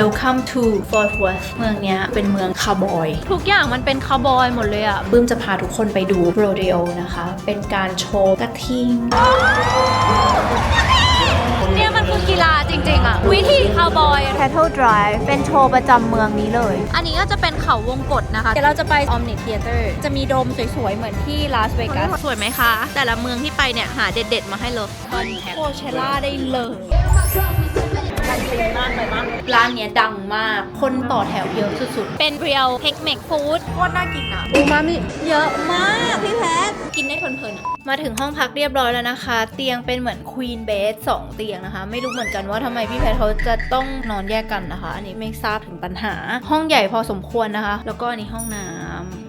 Welcome to Fort Worth เมืองเนี้ยเป็นเมืองคาวบอย ทุกอย่างมันเป็นคาวบอยหมดเลยอะบึ้มจะพาทุกคนไปดูโรเดโอนะคะ เป็นการโชว์กระทิงเนี่ยมันคือกีฬาจริงๆอะวิธีคาวบอย Cattle Drive เป็นโชว์ประจำเมืองนี้เลย อันนี้ก็จะเป็นเขาวงกฏนะคะ เดี๋ยวเราจะไป Omni Theater จะมีโดมสวยๆ เหมือนที่ลาสเวกัสสวยไหมคะ แต่ละเมืองที่ไปเนี่ย หาเด็ดๆ มาให้เลยโคเชล่าได้เลย ร้านเนี้ยดังมาก คนต่อแถวเยอะสุดๆเป็นเรียลเทคเมกฟู้ดโคตรน่ากินอะอูมามิเยอะมากพี่แพท กินได้เพลินๆอะมาถึงห้องพักเรียบร้อยแล้วนะคะ เตียงเป็นเหมือนควีนเบดสองเตียงนะคะ ไม่รู้เหมือนกันว่าทำไมพี่แพทเขาจะต้องนอนแยกกันนะคะ อันนี้ไม่ทราบถึงปัญหา ห้องใหญ่พอสมควรนะคะ แล้วก็อันนี้ห้องน้ำห้องน้ำ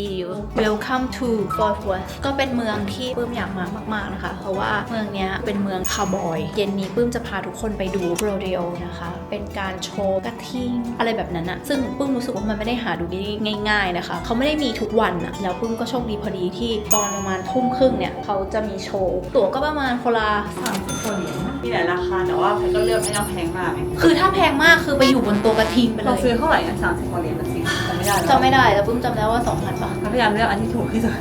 ดีอยู่ Welcome to Fort Worth ก็เป็นเมืองที่ปื้มอยากมามาก ๆนะคะ เพราะว่าเมืองเนี้ยเป็นเมืองคาวบอย เย็นนี้ปื้มจะพาทุกคนไปดูโรเดโอนะคะ เป็นการโชว์กระทิงอะไรแบบนั้นอะซึ่งปื้มรู้สึกว่ามันไม่ได้หาดูได้ง่าย ๆนะคะ เขาไม่ได้มีทุกวันอะแล้วปื้มก็โชคดีพอดีที่ตอนประมาณทุ่มครึ่งเนี่ยเขาจะมีโชว์ ตั๋วก็ประมาณคนละสามสิบคนเหรียญมีหลายราคาแต่ว่าแพทก็เลือกไม่ต้องแพงมากไงคือถ้าแพงมากคือไปอยู่บนตัวกระทิงไปเลเรายซื้อเท่าไหร่อะสามสิบคน ไม่ได้แล้วจำไม่ได้แต่ปื้มจำได้ว่า2,000บาทพยายามเลือกอันที่ถูกที่สุด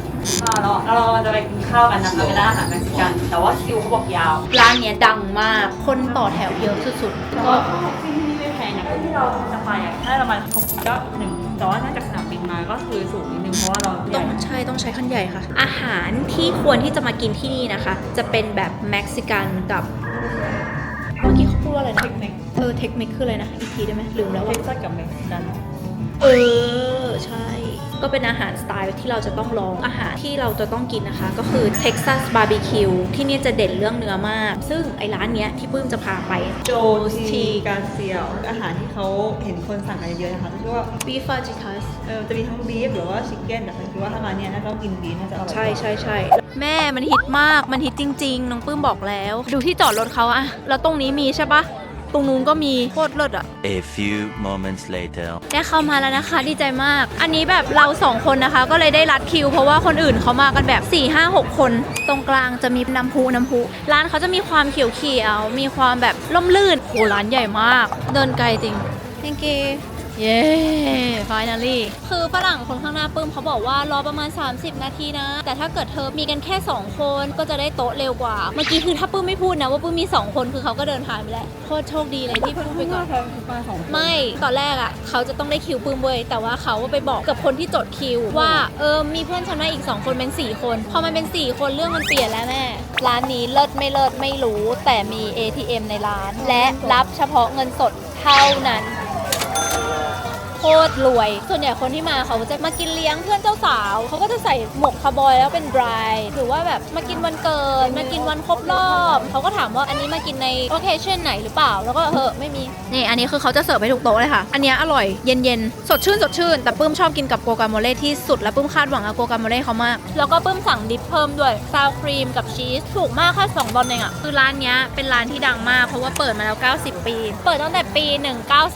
อ่าเราเราจะไปกินข้าวกันนะคะเป็นร้านอาหารเม็กซิกัน แต่ว่าคิวเขาบอกยาว ร้านเนี้ยดังมาก คนต่อแถวเยอะสุดๆแต่ก็ว่าที่นี่ไม่แพงนะที่เราจะไปอะได้ประมาณก็หนึ่งแต่ว่าถ้าจากสนามบินมาก็คือสูงนิดนึงเพราะว่าเราต้องใช่ต้องใช้คันใหญ่ค่ะ อาหารที่ควรที่จะมากินที่นี่นะคะ จะเป็นแบบเม็กซิกันกับเมื่อกี้เขาพูดว่าอะไรนะเทคนิคเออเทคนิคคืออะไรนะอีกทีได้ไหมลืมแล้วเท็ว่ากซัสกับเม็กซิกัน เออ ใช่ ก็เป็นอาหารสไตล์ที่เราจะต้องลองอาหารที่เราจะต้องกินนะคะ ก็คือ Texas Barbecue ที่นี่จะเด่นเรื่องเนื้อมาก ซึ่งไอ้ร้านเนี้ยที่ปื้มจะพาไป โจทีกาเซียอาหารที่เขาเห็นคนสั่งกันเยอะๆนะคะชื่อว่า Beef Fajitas เออจะมีทั้งบีฟหรือว่าชิคเก้นแต่ฉันคิดว่าถ้ามาเนี่ยน่าจะต้องกินบีฟน่าจะอร่อยกว่า ใช่ใช่ใช่แม่มันฮิตมากมันฮิตจริง ๆ น้องปื้มบอกแล้ว ดูที่จอดรถเขาอะแล้วตรงนี้มีใช่ปะ ตรงนู้นก็มีโคตรเลิศอะ A few moments later. ได้เข้ามาแล้วนะคะดีใจมาก อันนี้แบบเราสองคนนะคะ ก็เลยได้รัดคิว เพราะว่าคนอื่นเขามากันแบบ 4 5 6 คน ตรงกลางจะมีน้ำพุน้ำพุร้านเขาจะมีความเขียวเขียวๆมีความแบบล่มลื่นโหร้านใหญ่มาก เดินไกลจริง thank you เย้ finally คือฝรั่งคนข้างหน้าปื้มเขาบอกว่ารอประมาณ 30 นาทีนะ แต่ถ้าเกิดเธอมีกันแค่ 2 คนก็จะได้โต๊ะเร็วกว่า เมื่อกี้คือถ้าปื้มไม่พูดนะว่าปื้มมี 2 คนคือเขาก็เดินผ่านไปแล้วโคตรโชคดีเลยที่พูดไปก่อน มาสองคนไม่ตอนแรกอะ เขาจะต้องได้คิวปื้มเว้ยแต่ว่าเขาไปบอกกับคนที่จดคิว ว่าเออมีเพื่อนฉันมาอีก 2 คนเป็น 4 คน พอมันเป็น 4 คนเรื่องมันเปลี่ยนแล้วแม่ ร้านนี้เลิศไม่เลิศไม่รู้ แต่มี ATM ในร้าน และรับเฉพาะเงินสดเท่านั้น โคตรรวย ส่วนใหญ่คนที่มาเขาจะมากินเลี้ยงเพื่อนเจ้าสาว เขาก็จะใส่หมวกคาวบอยแล้วเป็นดรายหรือว่าแบบมากินวันเกิด มากินวันครบรอบ เขาก็ถามว่าอันนี้มากินในโอเคชั่นไหนหรือเปล่า แล้วก็เออไม่มี นี่อันนี้คือเขาจะเสิร์ฟให้ทุกโต๊ะเลยค่ะ อันเนี้ยอร่อยเย็นๆ สดชื่นสดชื่น แต่ปื้มชอบกินกับโกกาโมเล่ที่สุด และปื้มคาดหวังกับโกกาโมเล่เขามาก แล้วก็ปื้มสั่งดิปเพิ่มด้วยซาวครีมกับชีส ถูกมากแค่2ดอลเองอะคือร้านเนี้ยเป็นร้านที่ดังมากเพราะว่าเปิดมาแล้ว 90 ปี เปิดตั้งแต่ปี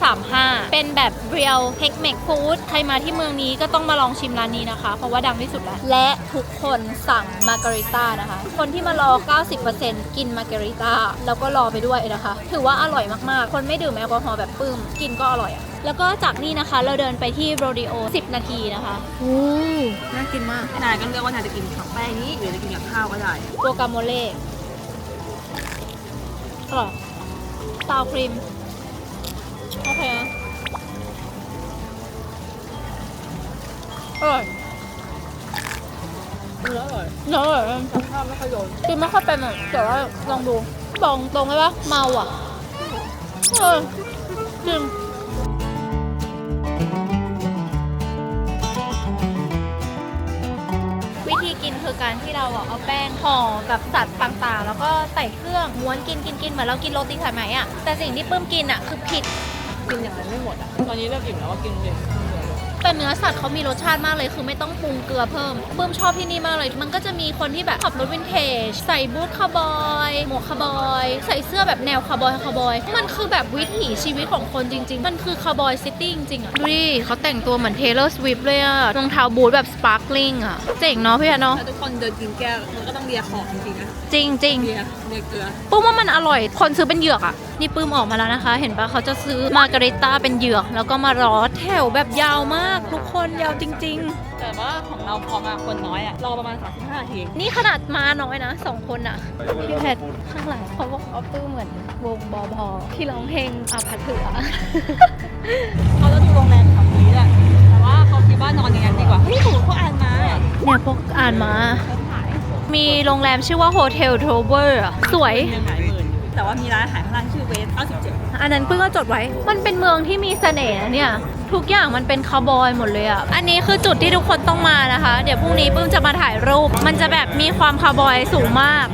1935 เป็นแบบเรียลเทคเมกฟู้ดใครมาที่เมืองนี้ก็ต้องมาลองชิมร้านนี้นะคะ เพราะว่าดังที่สุดแล้ว และทุกคนสั่งมาการิต้านะคะ คนที่มารอ 90%กินมาการิต้าแล้วก็รอไปด้วยนะคะ ถือว่าอร่อยมากๆ คนไม่ดื่มแอลกอฮอล์แบบปื้ม กินก็อร่อยอะแล้วก็จากนี่นะคะเราเดินไปที่โรดิโอ 10 นาทีนะคะโอ้น่ากินมากนายก็เลือกว่านายจะกินกับแป้งนี้หรือจะกินกับข้าวก็ได้โกกาโมเล่อร่อยซาวครีม โอเค อร่อยเนื้ออร่อยเนอะอร่อยกับข้าวไม่ค่อยโดนกินไม่ค่อยเป็นอะแต่ว่าลองดูบอกตรงเลยว่าเมาอะเออจริงวิธีกินคือการที่เราอะเอาแป้งห่อกับสัตว์ต่างๆ แล้วก็ใส่เครื่องม้วนกินกินกินเหมือนเรากินโรตีสายไหมอะแต่สิ่งที่ปื้มกินอะคือผิด กินอย่างนั้นไม่หมดอะ ตอนนี้เริ่มอิ่มแล้วว่ากินเลย แต่เนื้อสัตว์เขามีรสชาติมากเลย คือไม่ต้องปรุงเกลือเพิ่มปื้มชอบที่นี่มากเลย มันก็จะมีคนที่แบบขับรถวินเทจ ใส่บูทคาวบอย หมวกคาวบอย ใส่เสื้อแบบแนวคาวบอยคาวบอย มันคือแบบวิถีชีวิตของคนจริง ๆ มันคือคาวบอยซิตี้จริงๆอะดูดิเขาแต่งตัวเหมือนเทเลอร์สวิฟเลยอะรองเท้าบูทแบบสปาร์คลิงอะเจ๋งเนาะพี่อะเนาะถ้าทุกคนเดินกินแก้วมันก็ต้องเลียของจริงๆนะ จริงจริงเลีย เลียเกลือๆปุ้มว่ามันอร่อย คนซื้อเป็นเหยือกอะนี่ปื้มออกมาแล้วนะคะ เห็นปะเขาจะซื้อมาการิต้าเป็นเหยือก แล้วก็มารอแถวแบบยาวมาก ทุกคนยาวจริง แต่ว่าของเราพอมาคนน้อยอะรอประมาณ35นาทีๆ นี่ขนาดมาน้อยนะสองคนอะพี่แพทข้างหลังเขาบอกว่าปื้มเหมือนวงบอพอที่ร้องเพลงอาพัทเถือ เขาจะดูโรงแรมแถวนี้แหละแต่ว่าเขาคิดว่านอนอย่างนั้นดีกว่าเฮ้ยถูกเขาอ่านมาเนี่ยพวกอ่านมาเขาขาย มีโรงแรมชื่อว่าโฮเทลโทเวอร์สวยหนึ่งหลายหมื่นแต่ว่ามีร้านอาหารข้างล่างชื่อเวส97อันนั้นเพิ่งก็จดไว้ มันเป็นเมืองที่มีเสน่ห์นะเนี่ย ทุกอย่างมันเป็นคาวบอยหมดเลยอะ อันนี้คือจุดที่ทุกคนต้องมานะคะ เดี๋ยวพรุ่งนี้ปื้มจะมาถ่ายรูป มันจะแบบมีความคาวบอยสูงมาก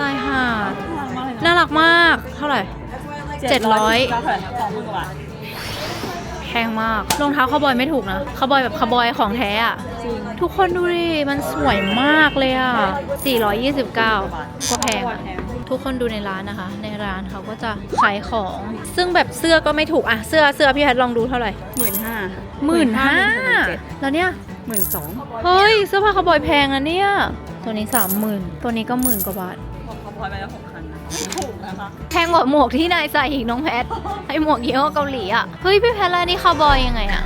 ตายห่าน่ารักมากเลยนะน่ารักมาก เท่าไหร่ 700 เท่าไหร่สองหมื่นกว่าบาทแพงมากรองเท้าคาวบอยไม่ถูกนะคาวบอยแบบคาวบอยของแท้อะทุกคนดูดิ มันสวยมากเลยอะ429 ก็แพงอะทุกคนดูในร้านนะคะ ในร้านเขาก็จะขายของ ซึ่งแบบเสื้อก็ไม่ถูกอะเสื้อเสื้อพี่แพทลองดูเท่าไหร่หมื่นห้าหมื่นห้าแล้วเนี่ยหมื่นสองเฮ้ยเสื้อผ้าคาวบอยแพงอะเนี่ย ตัวนี้สามหมื่นตัวนี้ก็หมื่นกว่าบาทบอกเขาพอยไปแล้วหกพันนะถูก นะคะแพงกว่าหมวกที่นายใส่อีกน้องแพทไอหมวกยี่ห้อเกาหลีอะเฮ้ยพี่แพทแล้วนี่คาวบอยยังไงอะ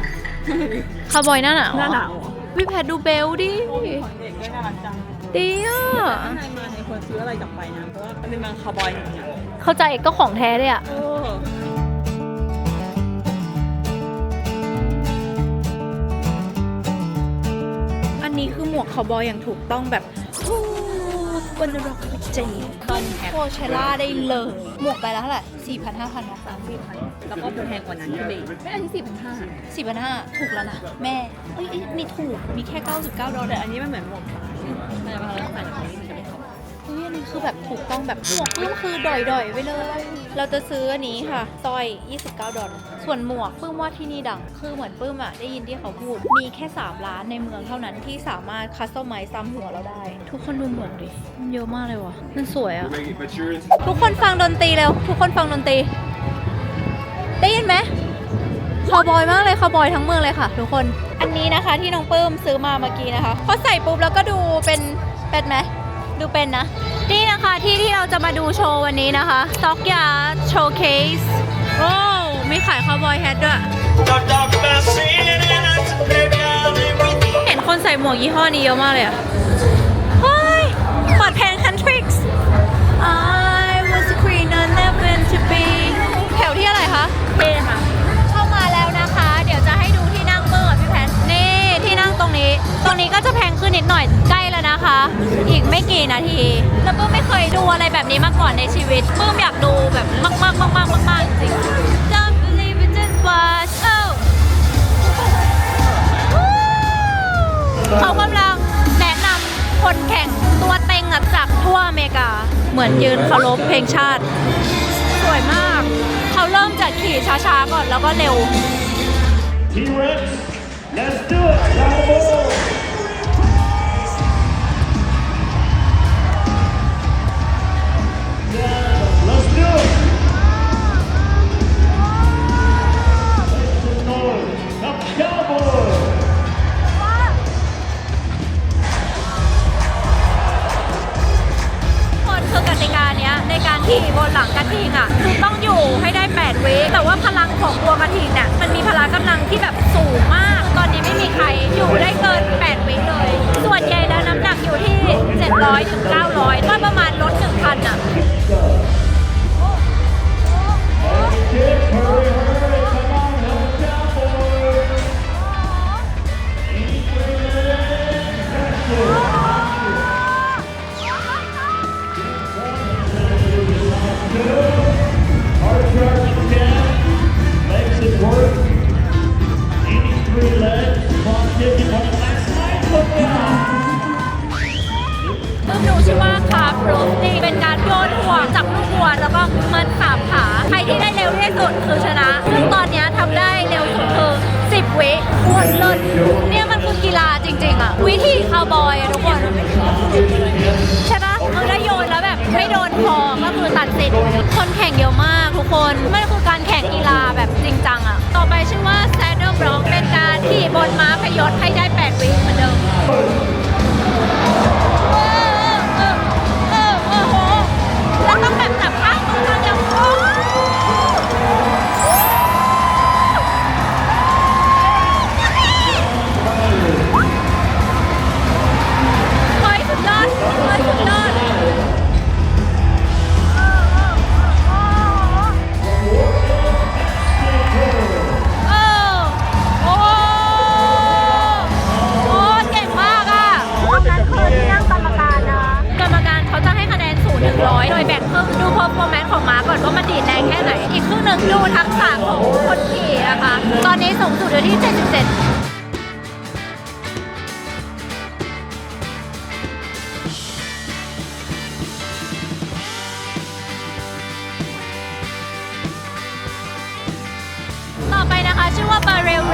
คาวบอยหน้าหนาวหน้าอะหนาวเหรอพี่แพทดูเบลดิของเด็กด้วยน่ารักจังดีอะข้างในมาในควรซื้ออะไรกลับไปนะ เพราะว่ามันเป็นเมืองคาวบอยจริงๆอะเข้าใจก็ของแท้เลยอะโอ้อันนี้คือหมวกคาวบอยอย่างถูกต้องแบบ ถูกบนร็อกเจตอนแฮปโคเชล่าได้เลย หมวกไปแล้วเท่าไหร่สี่พันห้าพันเนาะสามสี่พันแล้วก็แพงกว่านั้นที่เบย์ไม่อันนี้สี่พันห้าสี่พันห้าถูกแล้วนะ แม่ เอ้ยเอ้ยมีถูก มีแค่ 99ดอลแต่ลาร์อันนี้มันเหมือนหมวกสายมันจะมาแล้วใส่แบบนี้มันจะ นี้คือแบบถูกต้องแบบหมวกปื้มคือดอยๆไปเลย เราจะซื้ออันนี้ค่ะสร้อย 29 ดอลลาร์ส่วนหมวกปื้มว่าที่นี่ดัง คือเหมือนปื้มอะได้ยินที่เขาพูด มีแค่ 3 ร้านในเมืองเท่านั้นที่สามารถคัสตอมไมซ์ซ้ำหัวเราได้ ทุกคนดูหมวกดิมันเยอะมากเลยว่ะมันสวยอะทุกคนฟังดนตรีเร็วทุกคนฟังดนตรี ได้ยินไหมคาวบอยมากเลยคาวบอยทั้งเมืองเลยค่ะ ทุกคนอันนี้นะคะที่น้องปื้มซื้อมาเมื่อกี้นะคะพอใส่ปุ๊บแล้วก็ดูเป็นเป็นไหม ดูเป็นนะ นี่นะคะที่ที่เราจะมาดูโชว์วันนี้นะคะ Stock Yard Showcase โอ้มีขายคาวบอยแฮทด้วย เห็นคนใส่หมวกยี่ห้อนี้เยอะมากเลยอะเฮ้ยเปิดเพลง Hendrix I was a queen I never to be แถวที่อะไรคะเท่ค่ะเข้ามาแล้วนะคะ เดี๋ยวจะให้ดูที่นั่งเบอร์พี่แพทนี่ที่นั่งตรงนี้ ตรงนี้ก็จะแพงขึ้นนิดหน่อยใกล้แล้ว นะคะ อีกไม่กี่นาที แล้วปื้มไม่เคยดูอะไรแบบนี้มาก่อนในชีวิตปื้มอยากดูแบบมากๆมากๆมากๆจริง Don't believe it just watch oh เขากำลังแนะนำคนแข่งตัวเต็งอะจากทั่วอเมริกา เหมือนยืนเคารพเพลงชาติ สวยมาก เขาเริ่มจากขี่ช้าๆก่อนแล้วก็เร็ว T-Rex, let's do it. Cowboy. การขี่บนหลังกระทิงอะคือต้องอยู่ให้ได้8เวกแต่ว่าพลังของตัวกระทิงเนี่ยมันมีพละกำลังที่แบบสูงมาก ตอนนี้ไม่มีใครอยู่ได้เกิน8เวกเลย ส่วนใหญ่แล้วน้ำหนักอยู่ที่ 700ถึง900ก็ประมาณลด1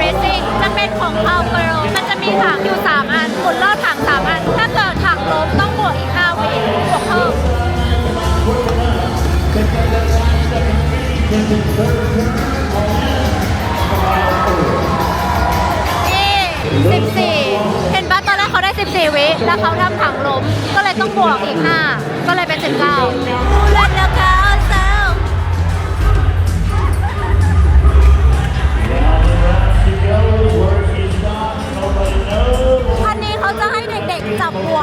racing จะเป็นของพาวเกิลมันจะมีถังอยู่ 3 อันหมุนรอบถัง 3 อัน ถ้าเกิดถังล้มต้องบวกอีก5วิบวกเพิ่มนี่14 เห็นปะตอนแรกเขาได้ 14 วิ แล้วเขาทำถังล้ม ก็เลยต้องบวกอีก 5 ก็เลยเป็น 19เล่นแล้วค่ะ จะให้เด็กๆจับว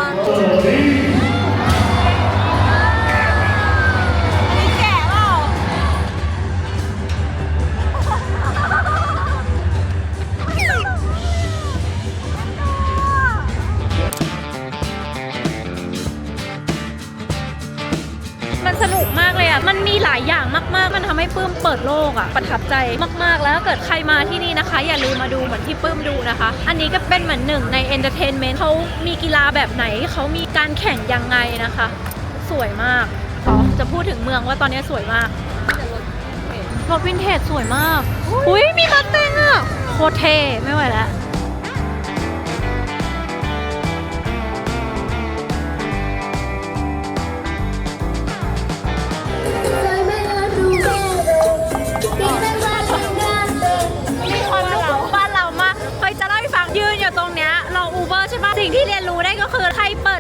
สนุกมากเลยอะ มันมีหลายอย่างมาก ๆ มันทำให้ปื้มเปิดโลกอะ ประทับใจมาก ๆ แล้วเกิดใครมาที่นี่นะคะ อย่าลืมมาดูเหมือนที่ปื้มดูนะคะ อันนี้ก็เป็นเหมือนหนึ่งในเอนเตอร์เทนเมนต์เขามีกีฬาแบบไหน เขามีการแข่งยังไงนะคะ สวยมากขอจะพูดถึงเมืองว่าตอนนี้สวยมากรถวินเทจสวยมาก อุ้ยมีมาเต็งอะ โคเท ไม่ไหวแล้ว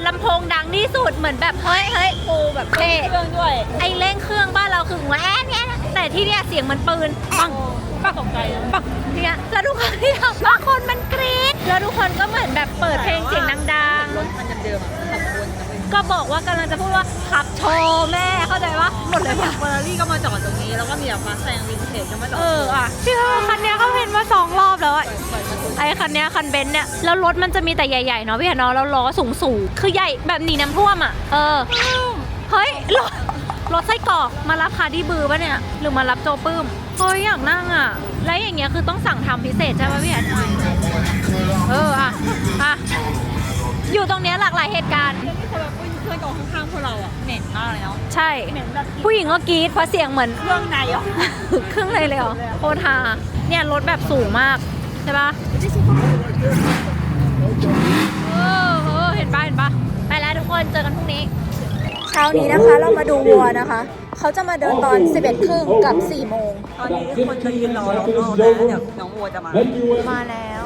ดลำโพงดังที่สุดเหมือนแบบเฮ้ยเฮ้ยกูแบบเท่เครื่องด้วยไอเร่งเครื่องบ้านเราคือแหวนเนี่ยแต่ที่เนี่ยเสียงมันปืนปังป้าตกใจนะปังเนี่ยแล้วทุกคนที่ทำบางคนมันกรี๊ดแล้วทุกคนก็เหมือนแบบเปิดเพลงเสียงดังรถมันเดิมๆอะขับวน กันไปๆก็บอกว่ากำลังจะพูดว่าขับโชว์แม่เข้าใจปะหมดเลยปะเฟอร์รารี่ก็มาจอดตรงนี้ แล้วก็มีแบบมาแซงวินเทจก็มาจอดเอออะที่คันเนี้ยเขาเห็นมาสองรอบแล้วอะปล่อยมาตรงไอ้คันเนี้ยคันเบนซ์เนี่ยแล้วรถมันจะมีแต่ใหญ่ๆเนาะพี่เห็นเนาะแล้วล้อสูงสูงๆคือใหญ่แบบหนีน้ำท่วมอะเออเฮ้ยรถรถไส้กรอกมารับคาร์ดีบือปะเนี่ยหรือมารับโจปื้มเฮ้ยอยากนั่งอะ แล้วอย่างเงี้ยคือต้องสั่งทำพิเศษใช่ไหมพี่แอนเอออะอะ อยู่ตรงเนี้ยหลากหลายเหตุการณ์ ที่คนแบบเพื่อนกองข้างๆพวกเราอะเหม็นมากเลยเนาะใช่ เหม็นแบบผู้หญิงก็กรี๊ดเพราะเสียงเหมือน เครื่องในอะครึ่องเลยเลยเหรอโคตรฮาเนี่ยรถแบบสูงมาก ใช่ปะเออเออเห็นปะเห็นปะไปแล้วทุกคนเจอกันพรุ่งนี้ เช้านี้นะคะเรามาดูวัวนะคะเขาจะมาเดินตอน 11ครึ่งกับ 4 โมง ตอนนี้คนจะยืนรอรอบนอกแล้วเดี๋ยวน้องวัวจะมา มาแล้ว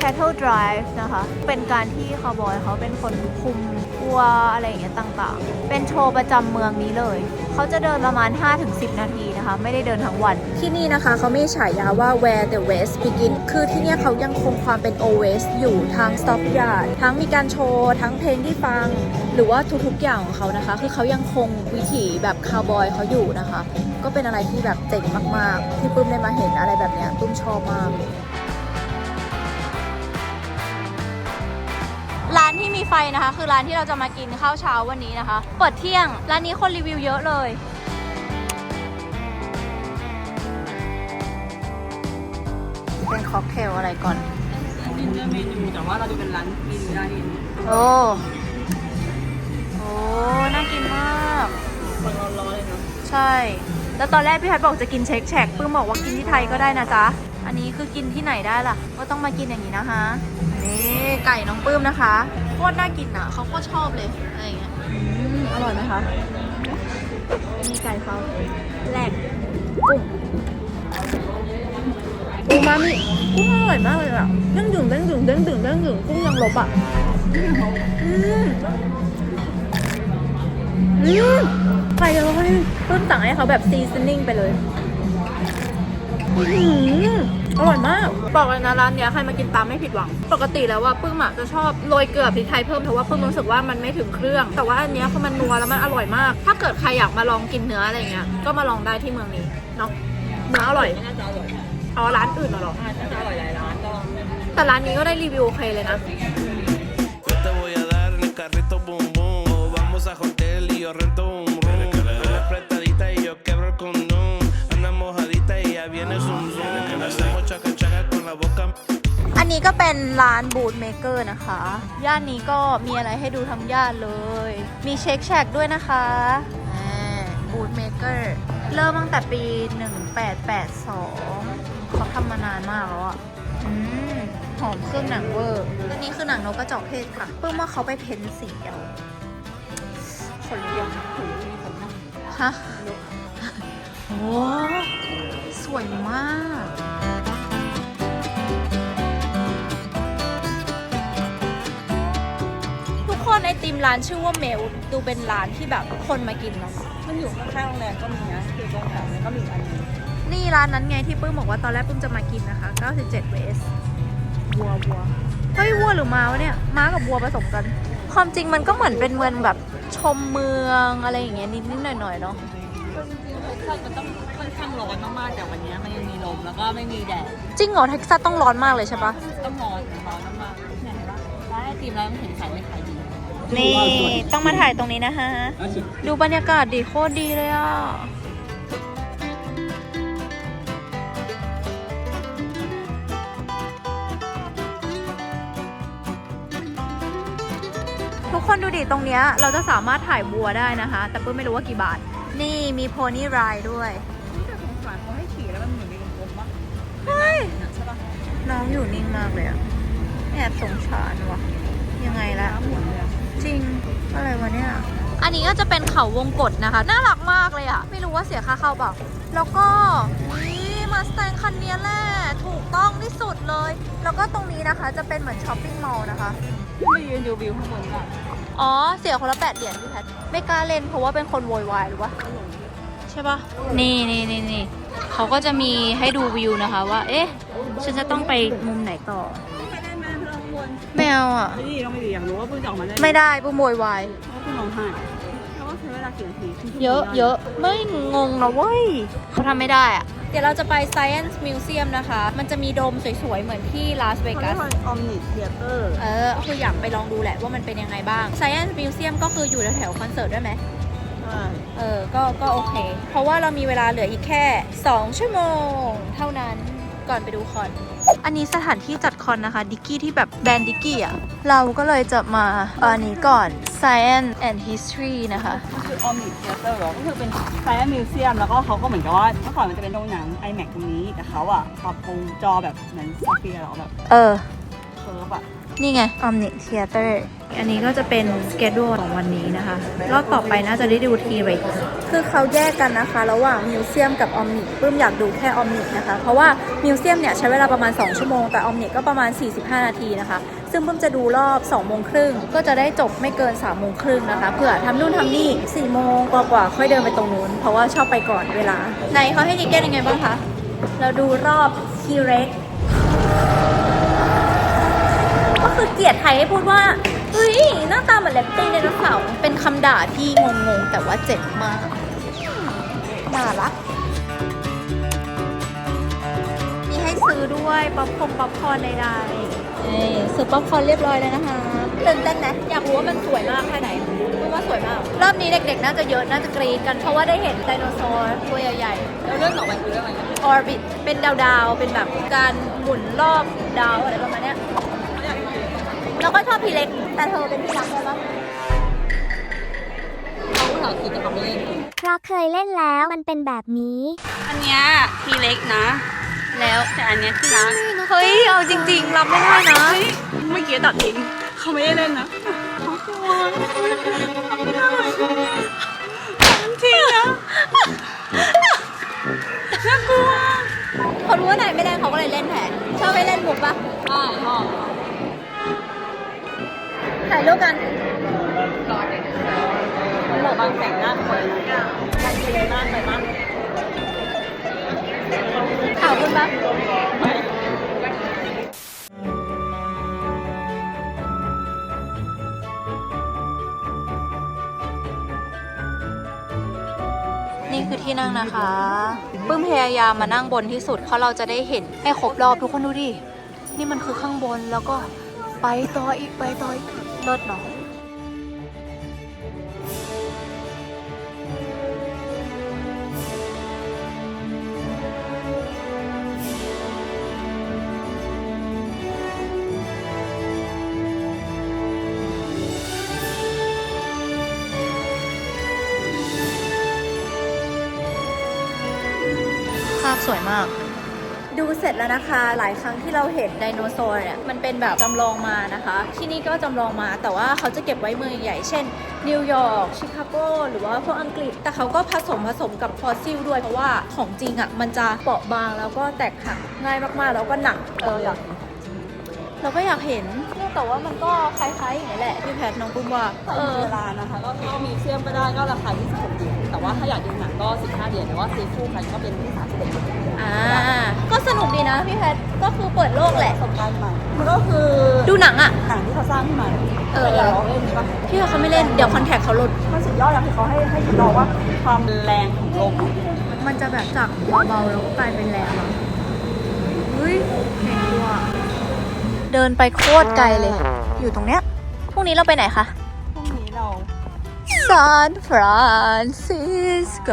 Cattle Drive นะคะ เป็นการที่คาวบอยเขาเป็นคนคุมวัวอะไรอย่างเงี้ยต่างๆ เป็นโชว์ประจำเมืองนี้เลย เขาจะเดินประมาณ 5-10 นาทีนะคะ ไม่ได้เดินทั้งวัน ที่นี่นะคะเขามีฉายาว่า Where the West Begin คือที่เนี่ยเขายังคงความเป็น o West อยู่ทั้ง Stock Yard ทั้งมีการโชว์ ทั้งเพลงที่ฟัง หรือว่าทุกๆอย่างของเขานะคะ คือเขายังคงวิถีแบบคาวบอยเขาอยู่นะคะ ก็เป็นอะไรที่แบบเจ๋งมากๆ ที่ปุ้มได้มาเห็นอะไรแบบเนี้ยปุ้มชอบมากร้านที่มีไฟนะคะ คือร้านที่เราจะมากินข้าวเช้าวันนี้นะคะ เปิดเที่ยงร้านนี้คนรีวิวเยอะเลยเป็นค็อกเทลอะไรก่อนอันนี้เลือกเมนูแต่ว่าเราจะเป็นร้านเมนูได้เองโอ้ โอ้ ใช่ แล้วตอนแรกพี่พัดบอกจะกินเช็คแฉกปื้มบอกว่ากินที่ไทยก็ได้นะจ๊ะ อันนี้คือกินที่ไหนได้ล่ะ ก็ต้องมากินอย่างนี้นะคะ นี่ไก่น้องปื้มนะคะ โคตรน่ากินอะเขาโคตรชอบเลยอะไรอย่างเงี้ยอืมอร่อยไหมคะนี่ไก่เขาแหลกกุ้งอูมามิกุ้งอร่อยมากเลยอะเด้งดึงเด้งดึงเด้งดึงเด้งดึงกุ้งยังลบอะ อืม อืม ไก่เลยปื้มสั่งให้เขาแบบซีซันนิ่งไปเลยอื้อหืออร่อยมาก บอกเลยนะร้านเนี้ยใครมากินตามไม่ผิดหวัง ปกติแล้วว่าปื้มอะจะชอบโรยเกลือพริกไทยเพิ่มเพราะว่าปื้มรู้สึกว่ามันไม่ถึงเครื่อง แต่ว่าอันเนี้ยคือมันนัวแล้วมันอร่อยมาก ถ้าเกิดใครอยากมาลองกินเนื้ออะไรเงี้ย ก็มาลองได้ที่เมืองนี้เนาะ เนื้ออร่อยน่าจะอร่อยเอาร้านอื่นเหรอน่าจะอร่อยหลายร้านก็แต่ร้านนี้ก็ได้รีวิวโอเคเลยนะ Yo te voy a dar en el carrito boom boom. O vamos a hotel y yo rento un room. Ella apretadita y yo quebro el condón. Anda mojadita y ya viene zoom zoom. Hacemos chaca chaca con la boca. อันนี้ก็เป็นร้านบูธเมเกอร์นะคะ ย่านนี้ก็มีอะไรให้ดูทั้งย่านเลย มีเช็คแชกด้วยนะคะบูธเมเกอร์เริ่มตั้งแต่ปี 1882 เขาทำมานานมากแล้วอะอืมหอมเครื่องหนังเวอร์อันนี้คือหนังนกกระจอกเทศค่ะ เพิ่งว่าเขาไปเพ้นสีเอาขนลุก ฮะโอ้สวยมาก ทุกคนไอติมร้านชื่อว่าเมลดูเป็นร้านที่แบบคนมากินเนาะมันอยู่ข้างๆโรงแรมก็มีนะคือตรงแถวนั้นก็มีอันนึงนี่ร้านนั้นไงที่ปื้มบอกว่าตอนแรกปื้มจะมากินนะคะ 97 เวสวัววัวเฮ้ยวัวหรือม้าวะเนี่ย ม้ากับวัวผสมกัน ความจริงมันก็เหมือนเป็นเมืองแบบชมเมืองอะไรอย่างเงี้ยนิดๆหน่อยๆเนาะคือจริงๆเท็กซัสมันต้องค่อนข้างร้อนมากๆแต่วันนี้มันยังมีลมแล้วก็ไม่มีแดดจริงเหรอเท็กซัสต้องร้อนมากเลยใช่ปะต้องร้อนร้อนมากๆเนี่ยเห็นปะร้านไอติมร้านมันถึงขายไม่ขายดีนี่ต้องมาถ่ายตรงนี้นะคะดูบรรยากาศดีโคตรดีเลยอะ คนดูดิตรงเนี้ยเราจะสามารถถ่ายบัวได้นะคะ แต่เพิ่มไม่รู้ว่ากี่บาท นี่มีโพนี่ไรด์ด้วยแต่สงสารเขาให้ขี่แล้วมันเหมือนมีลมปะเฮ้ยใช่ปะน้องอยู่นิ่งมากเลยอะแอบสงสารวะยังไงล่ะน้ำหมุนเลยอะจริง อะไรวะเนี่ย อันนี้ก็จะเป็นเขาวงกฏนะคะ น่ารักมากเลยอะไม่รู้ว่าเสียค่าเข้าเปล่าแล้วก็นี่มาสแตงคันนี้แหละถูกต้องที่สุดเลย แล้วก็ตรงนี้นะคะจะเป็นเหมือนช้อปปิ้งมอลล์นะคะ ไม่ยืนดูวิวข้างบนก่อน อ๋อ เสียคนละแปดเหรียญพี่แพทไม่กล้าเล่นเพราะว่าเป็นคนโวยวายหรือวะใช่ปะนี่นี่นี่นี่เขาก็จะมีให้ดูวิวนะคะว่า เอ๊ะ ฉันจะต้องไปมุมไหนต่อไม่ได้ไหมเพื่อนข้างบนไม่เอาอะ ไม่ดีต้องไม่ดีอยากรู้ว่าเพิ่งจะออกมาได้ไม่ได้ปุ้มโวยวายเพราะเพิ่งร้องไห้เพราะว่าใช้เวลากี่นาทีครึ่งชั่วโมงเยอะได้เยอะไม่งงนะเว้ยเขาทำไม่ได้อะเดี๋ยวเราจะไป Science Museum นะคะ มันจะมีโดมสวยๆ เหมือนที่ลาสเวเขากัเรียสกว่าออมนิเทียเตอร์เออ คืออยากไปลองดูแหละว่ามันเป็นยังไงบ้าง Science Museum ก็คืออยู่แถวๆคอนเสิร์ตด้วยไหม ใช่เออ ก็ ก็โอเค เพราะว่าเรามีเวลาเหลืออีกแค่ 2 ชั่วโมง เท่านั้น ก่อนไปดูคอน อันนี้สถานที่จัดคอนนะคะ ดิกกี้ที่แบบแบรนด์ดิกกี้อะ เราก็เลยจะมาอันนี้ก่อน Science and History นะคะ ก็คือออมนิเทียเตอร์ก็คือเป็นไซแอนมิวเซียมแล้วก็เขาก็เหมือนกับว่าเมื่อก่อนมันจะเป็นโรงหนัง iMac ตรงนี้ แต่เขาอะปรับปรุงจอแบบเหมือนสเฟียร์หรอแบบเออ เคิร์ฟอะ นี่ไง Omni Theater อันนี้ก็จะเป็นสเกดูของวันนี้นะคะ รอบต่อไปน่าจะได้ดูทีเร็กคือเขาแยกกันนะคะ ระหว่างมิวเซียมกับออมนิปื้มอยากดูแค่ออมนินะคะ เพราะว่ามิวเซียมเนี่ยใช้เวลาประมาณ 2 ชั่วโมง แต่ออมนิก็ประมาณ 45 นาทีนะคะ ซึ่งปื้มจะดูรอบ2โมงครึ่งก็จะได้จบไม่เกิน3โมงครึ่งนะคะเผื่อทำนู่นทำนี่4โมงกว่าๆค่อยเดินไปตรงนู้น เพราะว่าชอบไปก่อนเวลาไหนเขาให้ทิเก็ตยังไงบ้างคะเราดูรอบทีเร็กก็คือเกลียดใครให้พูดว่า เฮ้ยหน้าตาเหมือนแรปตี้ไดโนเสาร์เป็นคำด่าที่งงๆ แต่ว่าเจ็บมากน่ารักมีให้ซื้อด้วยป๊อปคงป๊อปคอร์นใดๆเอ้ยซื้อป๊อปคอร์นเรียบร้อยแล้วนะคะตื่นเต้นไหมอยากรู้ว่ามันสวยมากแค่ไหนรู้ว่าสวยมากรอบนี้เด็กๆ น่าจะเยอะน่าจะกรี๊ดกันเพราะว่าได้เห็นไดโนเสาร์ตัวใหญ่ๆแล้วเรื่องต่อไปคือเรื่องอะไรนะ orbit เป็นดาวๆเป็นแบบการหมุนรอบดาวอะไรประมาณเนี้ย เราก็ชอบพี่เล็ก แต่เธอเป็นพี่รักใช่ปะเขาถามคือจะทำไม่เล่นเพราะเคยเล่นแล้วมันเป็นแบบนี้ อันเนี้ยทีเล็กนะ แล้วแต่อันเนี้ยที่รักเฮ้ยเอาจริง ๆ รับไม่ได้นะเมื่อกี้ตัดทิ้งเขาไม่ได้เล่นนะเขากลัวจริงนะน่ากลัวเขารู้ว่าไหนไม่ได้เขาก็เลยเล่นแทนชอบไปเล่นมุกปะใช่พ่อ ถ่ายรูปกันมันบอกบางแต่งหน้าคนบางทีเลยมากไปมากข่าวคุณปะนี่คือที่นั่งนะคะปึ้มพยายามมานั่งบนที่สุดเพราะเราจะได้เห็นให้ครบรอบทุกคนดูดิ นี่มันคือข้างบนแล้วก็ไปต่ออีกไปต่ออีก เลิศเนาะภาพสวยมาก ดูเสร็จแล้วนะคะ หลายครั้งที่เราเห็นไดโนเสาร์เนี่ยมันเป็นแบบจำลองมานะคะ ที่นี่ก็จำลองมาแต่ว่าเขาจะเก็บไว้เมืองใหญ่เช่นนิวยอร์กชิคาโกหรือว่าพวกอังกฤษ แต่เขาก็ผสมผสมกับฟอสซิลด้วยเพราะว่าของจริงอะมันจะเปราะบางแล้วก็แตกหักง่ายมากๆ แล้วก็หนักเอออยากเห็นเราก็อยากเห็นเนี่ยแต่ว่ามันก็คล้ายๆอย่างนี้แหละพี่แพทน้องปุ้มว่าถ้าเออเวลานะคะ ก็มีเซียมก็ได้ก็ราคา26เหรียญ แต่ว่าถ้าอยากดูหนังก็ 15 เหรียญแต่ว่าซีฟูกันก็เป็นที่31เหรียญอ่า ก็สนุกดีนะพี่แพทก็คือเปิดโลกแหละ ประสบการณ์ใหม่มันก็คือดูหนังอะ หนังที่เขาสร้างขึ้นมาเออ แต่เราเล่นใช่ปะพี่ว่าเขาไม่เล่น เดี๋ยวคอนแทคเขาหลุดมันสุดยอดอย่างที่เขาให้ให้ลองว่าความแรงของลมอะมันจะแบบจากเบาๆแล้วก็กลายเป็นแรงอะเฮ้ยเก่งว่ะเดินไปโคตรไกลเลย อยู่ตรงเนี้ย พรุ่งนี้เราไปไหนคะพรุ่งนี้เรา ซานฟรานซิสโก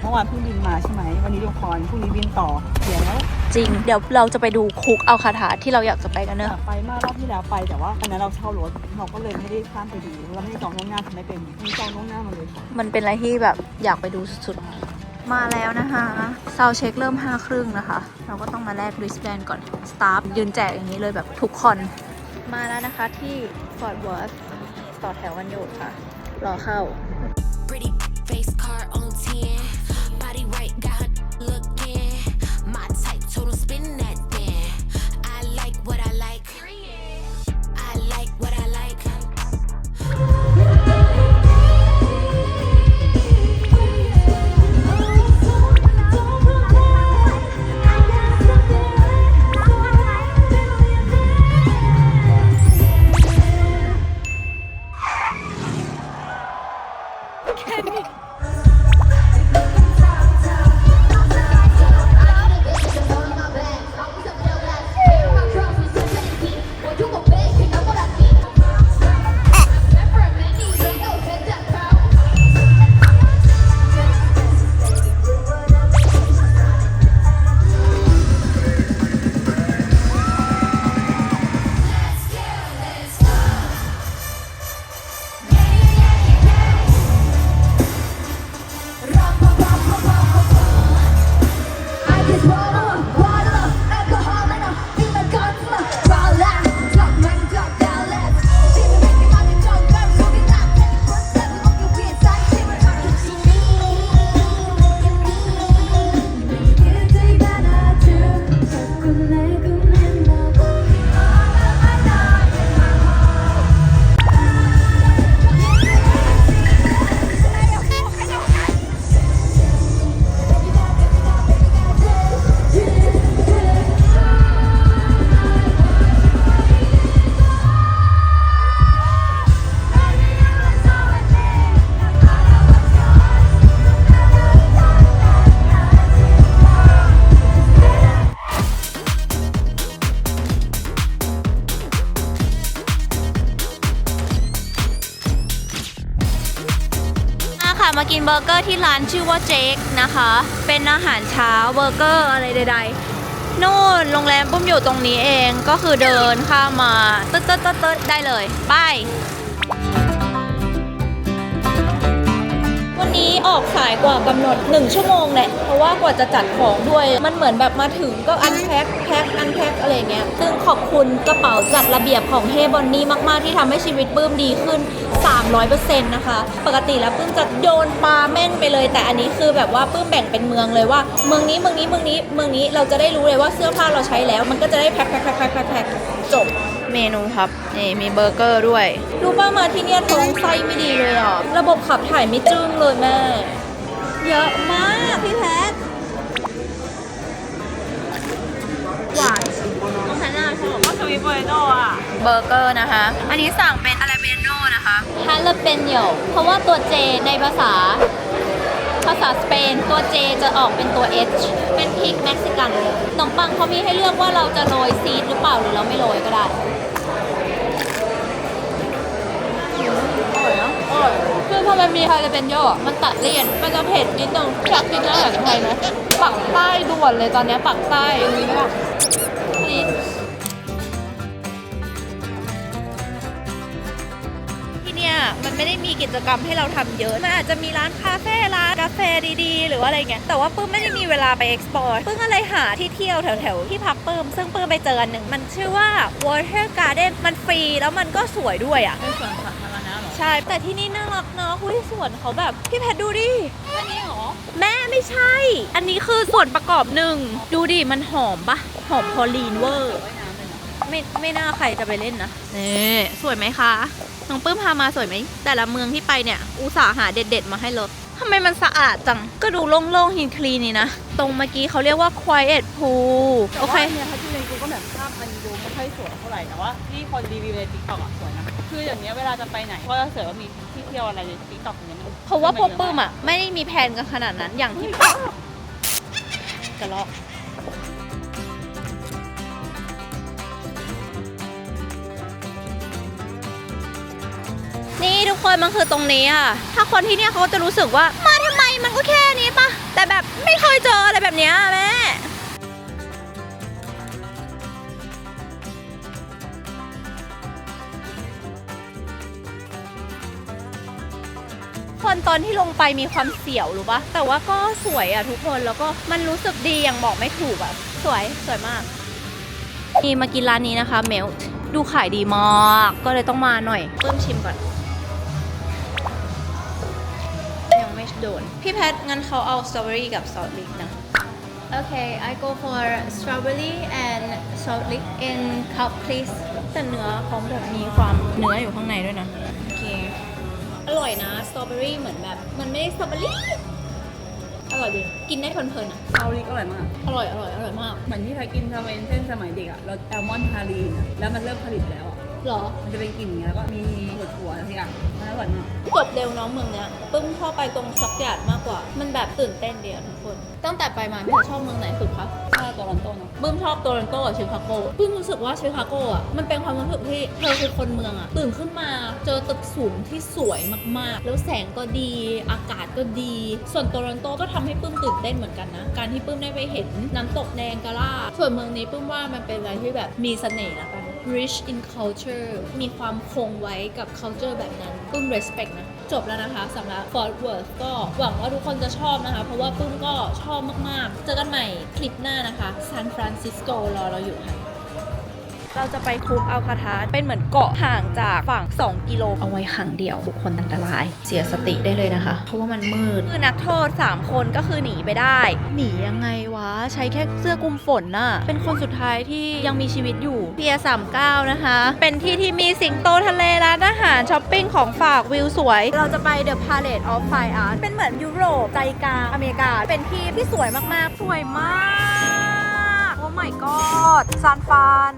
เมื่อวานเพิ่งบินมาใช่ไหม วันนี้ดูคอนพรุ่งนี้บินต่อเดี๋ยวแล้วจริง เดี๋ยวเราจะไปดูคุกเอาคาถาที่เราอยากจะไปกันเนออะยากไปมากรอบที่แล้วไปแต่ว่าอันนั้นเราเช่ารถเราก็เลยไม่ได้ข้ามไปดูเราไม่ได้จองล่วงหน้าทำไม่เป็นมีจองล่วงหน้ามาเลยค่ะมันเป็นอะไรที่แบบอยากไปดูสุดๆ มาแล้วนะคะซาวเช็คเริ่ม5ครึ่งนะคะ เราก็ต้องมาแลกริสแบนก่อนสตาฟยืนแจกอย่างนี้เลยแบบทุกคน มาแล้วนะคะที่ฟอร์ดเวิร์ธต่อแถวกันอยู่ค่ะ รอเข้า เบอร์เกอร์ที่ร้านชื่อว่าเจคนะคะ เป็นอาหารเช้าเบอร์เกอร์อะไรใดๆนู่นโรงแรมปุ้มอยู่ตรงนี้เองก็คือเดินข้ามมาตึ๊ดตึ๊ดตึ๊ดตึ๊ดได้เลยบาย วันนี้ออกสายกว่ากำหนด 1 ชั่วโมงแหละ เพราะว่ากว่าจะจัดของด้วย มันเหมือนแบบมาถึงก็อันแพ็คแพ็คอันแพ็คอะไรเงี้ย ซึ่งขอบคุณกระเป๋าจัดระเบียบของเฮบอนนี่มากๆที่ทำให้ชีวิตปื้มดีขึ้น 300%นะคะ ปกติแล้วปื้มจะโยนปลาแม่งไปเลย แต่อันนี้คือแบบว่าปื้มแบ่งเป็นเมืองเลยว่า เมืองนี้เมืองนี้เมืองนี้เมืองนี้เราจะได้รู้เลยว่าเสื้อผ้าเราใช้แล้ว มันก็จะได้แพ็คแพ็คแพ็คแพ็คแพ็คจบ เมนูครับนี่มีเบอร์เกอร์ด้วยรู้ป่ะมาที่เนี่ยท้องไส้ไม่ดีเลยอะ ระบบขับถ่ายไม่จึ้งเลยแม่ เยอะมากพี่แพทหวานต้องใช้หน้าชอบก็สวีทโปเตโต้อะเบอร์เกอร์นะคะ อันนี้สั่งเป็นอะไรเบโนนะคะฮาเลเปนโยเพราะว่าตัว J ในภาษา ภาษาสเปนตัว J จะออกเป็นตัว H เป็นพริกเม็กซิกันขนมปังเขามีให้เลือกว่าเราจะโรยซีดหรือเปล่าหรือเราไม่โรยก็ได้คือพอมันมีฮาเลเปนโยอะมันตัดเลี่ยน มันจะเผ็ดนิดนึงอยากกินอาหารไทยไหมปักใต้ด่วนเลยตอนเนี้ยปักใต้ นี่ มันไม่ได้มีกิจกรรมให้เราทำเยอะมันอาจจะมีร้านคาเฟ่ร้านกาแฟดีๆ หรือว่าอะไรเงี้ยแต่ว่าปื้มไม่ได้มีเวลาไป explore ปื้มก็เลยหาที่เที่ยวแถวๆที่พักปื้มซึ่งปื้มไปเจออันหนึ่งมันชื่อว่า Water Garden มันฟรีแล้วมันก็สวยด้วยอะเป็นสวนสาธารณะเหรอใช่ แต่ที่นี่น่ารักเนาะคุยสวนเขาแบบพี่แพทดูดิอันนี้เหรอแม่ไม่ใช่ อันนี้คือส่วนประกอบหนึ่งดูดิมันหอมปะหอมพอลีนเวอร์ว่ายน้ำเลยเนาะไม่ไม่น่าใครจะไปเล่นนะนี่สวยไหมคะ น้องปื้มพามาสวยไหม แต่ละเมืองที่ไปเนี่ย อุตส่าห์หาเด็ด ๆ มาให้เลยทำไมมันสะอาดจัง ก็ดูโล่งๆหินคลีนนี่นะ ตรงเมื่อกี้เขาเรียกว่า quiet pool โอเคแต่ว่าเนี่ยถ้าที่ในกูก็แบบภาพมันดูไม่ค่อยสวยเท่าไหร่แต่ว่าที่คนรีวิวในติ๊กต็อกอะสวยนะ คืออย่างเนี้ยเวลาจะไปไหนก็จะเสิร์ชว่ามีที่เที่ยวอะไรในติ๊กต็อกอย่างเงี้ยมันเพราะว่าพวกปื้มอะไม่ได้มีแผนกันขนาดนั้นอย่างที่จะลอก นี่ทุกคนมันคือตรงนี้อะ ถ้าคนที่เนี่ยเขาจะรู้สึกว่า มาทำไมมันก็แค่นี้ปะแต่แบบไม่เคยเจออะไรแบบเนี้ยแม่คนตอนที่ลงไปมีความเสียวรู้ปะแต่ว่าก็สวยอะทุกคนแล้วก็มันรู้สึกดีอย่างบอกไม่ถูกอะสวยสวยมากนี่มากินร้านนี้นะคะ เมลดูขายดีมาก ก็เลยต้องมาหน่อยเพิ่มชิมก่อน โดน พี่แพทงั้นเขาเอาสตรอเบอรี่กับซอสลิกนะโอเค I go for strawberry and salt lick in cup please แต่เนื้อเขาแบบมีความเนื้ออยู่ข้างในด้วยนะ โอเค อร่อยนะ สตรอเบอรี่เหมือนแบบ มันไม่ได้สตรอเบอรี่ อร่อยดี กินได้เพลินๆอะเอาลิกอร่อยมาก อร่อย อร่อย อร่อยมาก เหมือนที่ไทยกินทาเวนเส้นสมัยเด็กอะรสแอลมอนด์ฮารีนอะแล้วมันเริ่มผลิตแล้วอะ หรอ มันจะเป็นกลิ่นอย่างเงี้ยแล้วก็มีถั่วถั่วอะไรอย่างมันอร่อยมากจบเร็วเน้องเมืองเนี้ยปึ้มชอบไปตรงซ็อกยาร์ดมากกว่า มันแบบตื่นเต้นเดียวทุกคน ตั้งแต่ไปมาพี่ชอบเมืองไหนสุดคะถ้าโตลอนโตเนาะปึ้มชอบโตลอนโตกับชิคาโกปึ้มรู้สึกว่าชิคาโกอะมันเป็นความรู้สึกที่เธอคือคนเมืองอะตื่นขึ้นมาเจอตึกสูงที่สวยมากๆ แล้วแสงก็ดี อากาศก็ดี ส่วนโตลอนโตก็ทำให้ปึ้มตื่นเต้นเหมือนกันนะ การที่ปึ้มได้ไปเห็นน้ำตกแดงกาล่าส่วนเมืองนี้ปึ้มว่ามันเป็นอะไรที่แบบมีเสน่ห์ละกัน rich in culture มีความคงไว้กับ culture แบบนั้นปึ้ม respect นะ จบแล้วนะคะสำหรับ Fort Worth ก็หวังว่าทุกคนจะชอบนะคะ เพราะว่าปึ้มก็ชอบมาก ๆ เจอกันใหม่คลิปหน้านะคะซานฟรานซิสโกรอเราอยู่ค่ะ เราจะไปคุกอัลคาทาสเป็นเหมือนเกาะห่างจากฝั่ง 2 กิโล เอาไว้ขังเดียวบุคคลอันตราย เสียสติได้เลยนะคะ เพราะว่ามันมืด คือนักโทษ 3 คนก็คือหนีไปได้ หนียังไงวะ ใช้แค่เสื้อคลุมฝนน่ะ เป็นคนสุดท้ายที่ยังมีชีวิตอยู่เพีย39นะคะ เป็นที่ที่มีสิงโตทะเลร้านอาหารช้อปปิ้งของฝากวิวสวย เราจะไป The Palace of Fine Art เป็นเหมือนยุโรปใจกลางอเมริกา เป็นที่ที่สวยมากๆ สวยมาก โอ้ my god ซานฟาน